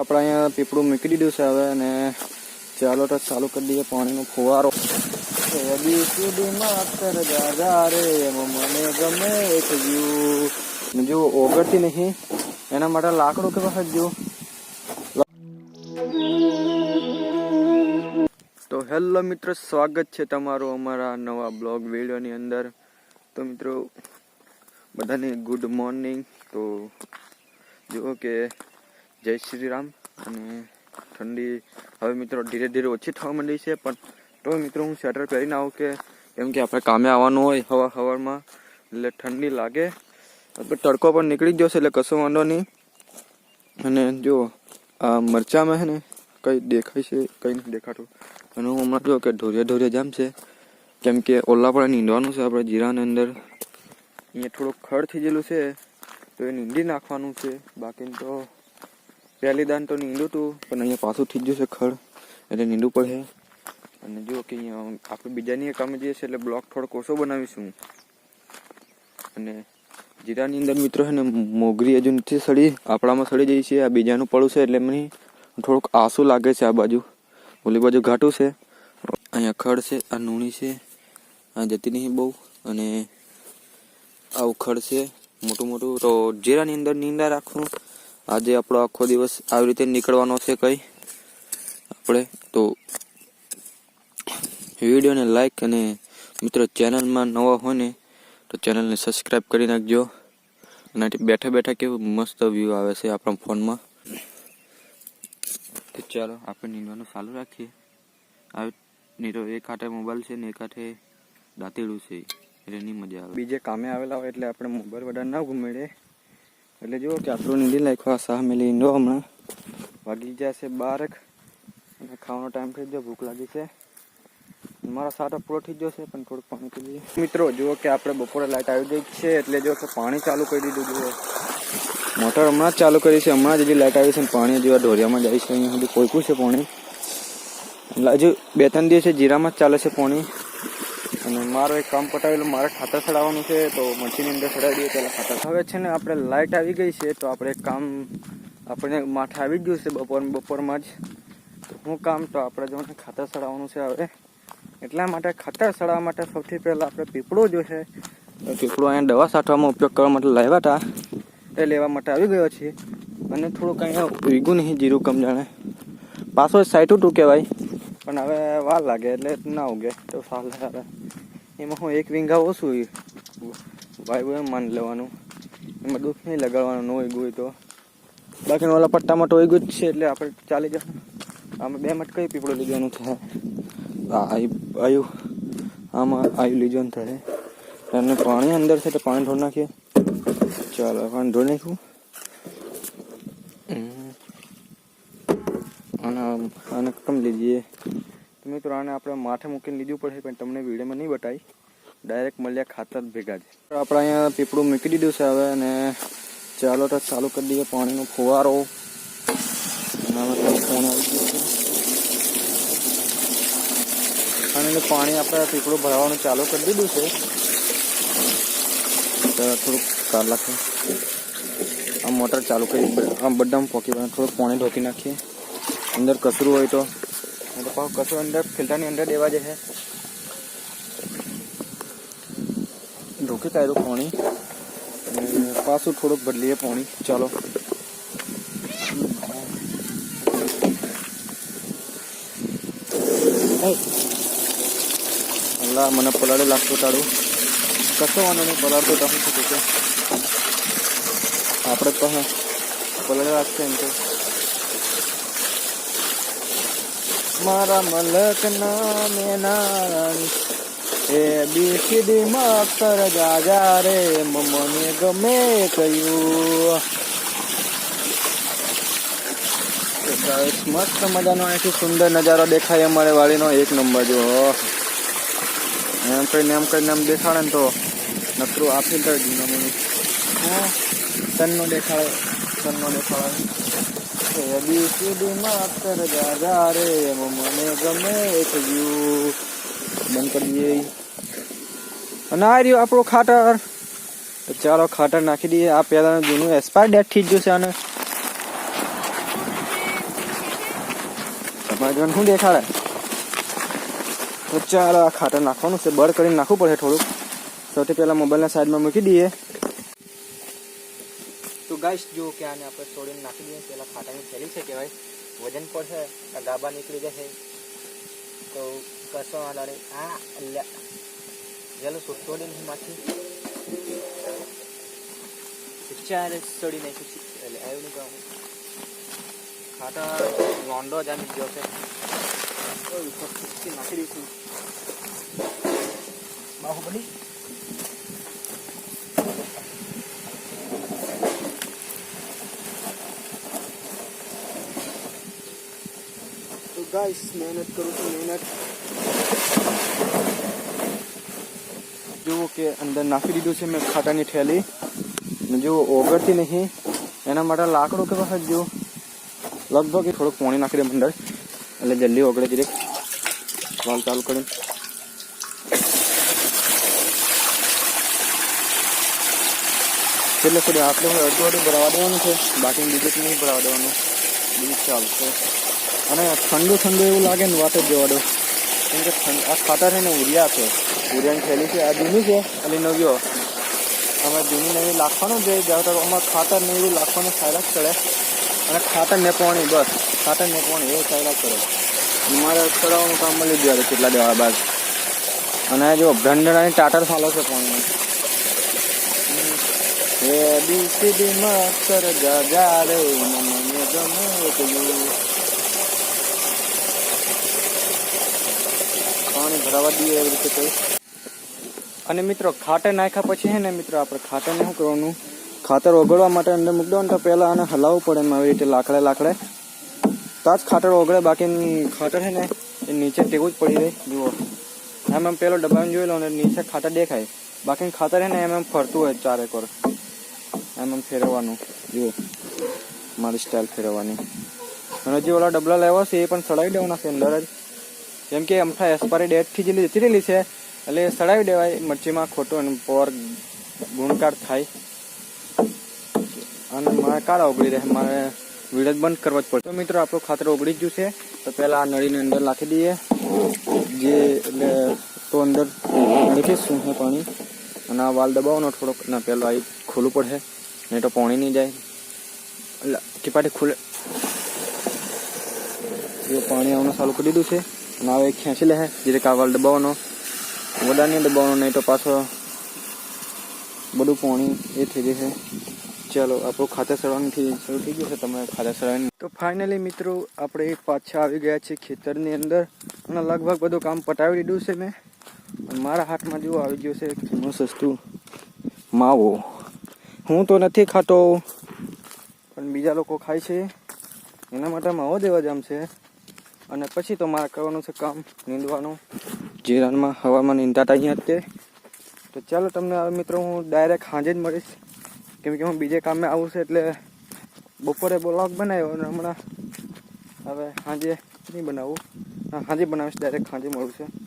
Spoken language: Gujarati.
આપણે અહીંયા પીપળું મૂકી દીધું છે હવે અને ચાલો તો ચાલુ કરી દઈએ પાણીનો ફુવારો. મને ગમે એક વ્યૂ. જો ઓગળતી નહીં, એના માટે લાકડું કે વખત જો તો હેલો મિત્રો, સ્વાગત છે તમારું અમારા નવા બ્લોગ વિડીયોની અંદર. તો મિત્રો, બધાને ગુડ મોર્નિંગ તો જુઓ કે જય શ્રી રામ અને ઠંડી હવે મિત્રો ધીરે ધીરે ઓછી થવા માંડી છે, પણ તો મિત્રો હું સ્વેટર પહેરીને આવું કે કેમ કે આપણે કામે આવવાનું હોય હવા હવામાં એટલે ઠંડી લાગે. આપણે તડકો પણ નીકળી જ છે, એટલે કશો વાંધો નહીં. અને જો આ મરચામાં છે ને કંઈ દેખાય છે, કંઈ નથી દેખાતું. અને હું હમણાં જો કે ઢોરિયા ઢોરિયા જામ છે, કેમ કે ઓલા પણ નીંદવાનું છે આપણે જીરાની અંદર. અહીંયા થોડુંક ખડ થઈ ગયેલું છે, તો એ નીંદી નાખવાનું છે. બાકી તો પહેલી દાન તો નીંદું હતું પણ અહીંયા પાછું થઈ ગયું છે ખડ, એટલે નીંદું પડે. અને જો કે અહીંયા આપણે બીજાની કામે જઈએ છીએ, એટલે બ્લોક થોડોક ઓછો બનાવીશું અને જીરાની અંદર મિત્રો છે ને, મોગરી હજુ નથી સડી, આપણામાં સડી જાય છે, આ બીજાનું પડું છે, એટલે મને થોડુંક આસું લાગે છે આ બાજુ. ઓલી બાજુ ઘાટું છે. અહીંયા ખડ છે, આ નૂણી છે, આ જતી નહીં બહુ, અને આવું ખડ છે, મોટું મોટું. તો જીરાની અંદર નીંદા રાખવું આજે આપણો આખો દિવસ આવી રીતે નીકળવાનો છે કઈ. આપણે તો વિડીયોને લાઈક અને મિત્રો ચેનલમાં નવા હોય ને, તો ચેનલને સબસ્ક્રાઈબ કરી નાખજો. અને બેઠા બેઠા કેવું મસ્ત વ્યૂ આવે છે આપણા ફોનમાં. તો ચાલો, આપણે નીંદવાનું ચાલુ રાખીએ. આવી નીરો એક હાથે મોબાઈલ છે ને એક હાથે દાંતેડું છે. એટલે નહીં મજા આવે. બીજે કામે આવેલા હોય એટલે આપણે મોબાઈલ વધારે ના ઘૂમેડે એટલે જુઓ કે આપણું નીંદી નાખ્યો આ સાહ મેલી ઈંડો હમણાં. વાગી ગયા છે બારક. અને ખાવાનો ટાઈમ થઈ ગયો, ભૂખ લાગી છે. મારા સાટો પૂરો થઈ ગયો છે, પણ થોડુંક પાણી પી લઈએ. મિત્રો, જુઓ કે આપણે બપોરે લાઈટ આવી ગઈ છે, એટલે જો કે પાણી ચાલુ કરી દીધું, જુઓ. મોટર હમણાં જ ચાલુ કરી છે, હમણાં જ હજી લાઈટ આવી છે પાણી જેવા ઢોરિયામાં જાય છે, અહીંયા સુધી કોઈકું છે પાણી. હજુ બે ત્રણ દિવસે જીરામાં જ ચાલે છે પાણી. અને મારું એક કામ પટાવેલું, મારે ખાતર ચડાવવાનું છે, તો મશીનની અંદર ચડાવી દઈએ પહેલાં ખાતર. હવે છે ને આપણે લાઇટ આવી ગઈ છે, તો આપણે કામ આપણે માથે આવી ગયું છે બપોર, બપોરમાં જ. તો શું કામ, તો આપણે જો ખાતર ચડાવવાનું છે હવે. એટલા માટે ખાતર ચડાવવા માટે સૌથી પહેલાં આપણે પીપળો જોશે પીપળો અહીંયા દવા છાંટવામાં ઉપયોગ કરવા માટે લાવ્યા હતા. એ લેવા માટે આવી ગયો છે. અને થોડુંક અહીંયા ઉગ્યું નહીં, જીરું કમ જાણે. પાછો સાઈટ ટુ કહેવાય પણ હવે વાર લાગે, એટલે ના ઉગે. તો સારું એમાં હું એક વિંગા ઓછું વાયુ એમ માન લેવાનું. એમાં દુઃખ નહીં લગાડવાનું, ન હોય તો. બાકી ઓલા પટ્ટામાં તો ઉગ્યું જ છે એટલે આપણે ચાલી જવાનું આમાં બે મટ કઈ પીપળો લીધવાનું થાય? આયુ આમાં આયુ લીધવાનું થાય. અને પાણી અંદર છે તો પાણી ઢોળ નાખીએ. ચાલો પાણી ઢોળ નાખ્યું. અને આને કમ લીજીએ તો મિત્રો, આને આપણે માથે મૂકીને લીધું પડશે પણ તમને વિડીયોમાં નહીં બતાવી. ડાયરેક્ટ મળ્યા ખાતર ભેગા જ. આપણે અહીંયા પીપળું મૂકી દીધું છે હવે, અને ચાલો તો ચાલુ કરી દઈએ પાણીનો ફુવારો. અને પાણી આપણે પીપળું ભરાવાનું ચાલુ કરી દીધું છે. થોડુંક કાર લાગે આ મોટર ચાલુ કરી આમ બધામાં પોકી થોડુંક પાણી ઢોકી નાખીએ. અંદર કચરું હોય તો. તો પાછું કચરું અંદર ફિલ્ટરની અંદર દેવા જશે ઢોકી કાઢ્યું પાણી પાછું થોડુંક બદલીએ પાણી ચાલો અલ્લા મને પલાડે લાગતું તારું કશો વાંધો નહીં પલાડતો તો શું કે આપણે તો હા પલાડે લાગશે એમ તો મારા મલક નામે નારાણી એ બીસીડી માં અક્ષર જાજા રે મને ગમે કહ્યું. મસ્ત મજાનો અહીંથી સુંદર નજારો દેખાય અમારે વાડીનો. એક નંબર જો. એમ કહીને એમ કહીને એમ દેખાડે ને તો નકરું આપી ફિલ્ટર જૂનામનું હા. સનનો દેખાડે સનનો દેખાડે. મને ગમે બંધ કરી દઈએ અને આ રહ્યો આપણું ખાટર. ચાલો ખાટર નાખી દઈએ. આ પહેલાંનું જૂનું એક્સપાયર ડેટ થઈ ગયું છે આને જોન શું દેખાડે? ચાલો આ ખાતર નાખવાનું છે. બળ કરીને નાખવું પડે થોડુંક. સૌથી પહેલાં મોબાઈલના સાઈડમાં મૂકી દઈએ. તો ગાઈસ જો કે આને આપણે છોડીને નાખી દઈએ પહેલા ખાટાની થેલી છે કહેવાય વજન પર છે આ ગાબા નીકળી જશે તો કશો વાંધો નહીં આ અલ્યા ચાલો છોડીને માંથી ચાલે છોડી નાખ્યું છે એટલે આવ્યું નહીં કહું ખાટા લોંડો જામી ગયો છે ઓય, ઉપરથી નાખી દઈશું બાહુબલી ગાઈસ મહેનત કરું છું મહેનત જુઓ કે અંદર નાખી દીધું છે મેં ખાટાની થેલી ને જુઓ ઓગળતી નહીં એના માટે લાકડું કે વખત જો લગભગ થોડુંક પાણી નાખી દે અંદર એટલે જલ્દી ઓગળે direct. વાલ ચાલુ કરીને એટલે સુધી આપણે અડધું અડધું ભરાવા દેવાનું છે બાકી બીજું નહીં ભરાવા દેવાનું ચાલશે. અને ઠંડુ ઠંડુ એવું લાગે ને વાત જ જવાડો. કેમ કે આ ખાતર છે ને ઉરિયા છે. ઉરિયાની થેલી છે, આ જૂની છે અલી નવ્યો અમે જૂની નવી લાખવાનું છે જાવ તો અમારે ખાતર ને એવું લાખવાનું સારા જ ચડે. અને ખાતર ને પાણી, બસ. ખાતર ને એ એવું સારા ચડે. મારે ચડાવવાનું કામ મળી ગયું કેટલા દેવા બાદ. અને જો ભંડરાની ટાટર ફાલો છે પાણી હે બીસીડી માસ્તર જા જા રે મને ગમે એટલું પાણી ભરાવા દઈએ એવી રીતે કંઈ અને મિત્રો ખાતર નાખ્યા પછી હે ને મિત્રો આપણે ખાતરને શું કરવાનું? ખાતર ઓગળવા માટે અંદર મૂકી દો ને તો પહેલાં આને હલાવવું પડે એમ આવી રીતે લાકડે લાકડે. તો જ ખાતર ઓગળે બાકી ખાતર છે ને એ નીચે ટેવું જ પડી રહે. જુઓ. એમ એમ પેલો ડબ્બામાં જોઈ લો ને નીચે ખાતર દેખાય. બાકી ખાતર છે ને એમ એમ ફરતું હોય ચારે કોર એમ એમ ફેરવવાનું. જુઓ. મારી સ્ટાઇલ ફેરવવાની. અને જે ઓલા ડબલા લેવા છે, એ પણ સડાવી દેવાના છે અંદર જ. જેમ કે અમથા એસ્પારી ડેટથી જે જતી રહેલી છે, એટલે સડાવી દેવાય, મરચીમાં ખોટું અને પોર ગુણકાર થાય. અને મારે કાળા ઓગળી રહે, મારે વીડિયો બંધ કરવા જ પડે. તો મિત્રો, આપણું ખાતર ઓગળી ગયું છે, તો પહેલાં આ નળીની અંદર નાખી દઈએ. જે એટલે તો અંદર નીકળીશું હે પાણી. અને આ વાલ દબાવવાનો થોડોક, ના, પહેલાં આ ખોલવું પડે, નહીં તો પાણી નહીં જાય. એટલે કીપાટી ખુલે. એ પાણી આવવાનું ચાલુ કરી દીધું છે નાવે ખેંચી લે જે આ વાલ દબાવવાનો. વડાને દબાવવાનો, નહીં તો પાછો બધું પાણી એ થઈ જશે. ચાલો, આપણું ખાતર સડવાનું થઈ શરૂ થઈ ગયું છે તમે ખાતર સડવાની તો ફાઇનલી મિત્રો, આપણે પાછા આવી ગયા છીએ ખેતરની અંદર, અને લગભગ બધું કામ પટાવી દીધું છે મેં. મારા હાથમાં જેવું આવી ગયું છે જૂનું સસ્તું માવો. હું તો નથી ખાતો. બીજા લોકો ખાય છે. એના માટે માવો દેવા જામ છે. અને પછી તો મારે કરવાનું છે કામ, નીંદવાનું. જીરાનમાં હવામાં નીંદાતા અહીંયા તે. તો ચાલો તમને હવે મિત્રો હું ડાયરેક્ટ સાંજે જ મળીશ. કેમ કે હું બીજે કામે આવું છે એટલે બપોરે બ્લોગ બનાવ્યો અને હમણાં હવે સાંજે નહીં બનાવું. સાંજે બનાવીશ ડાયરેક્ટ સાંજે મળું છે.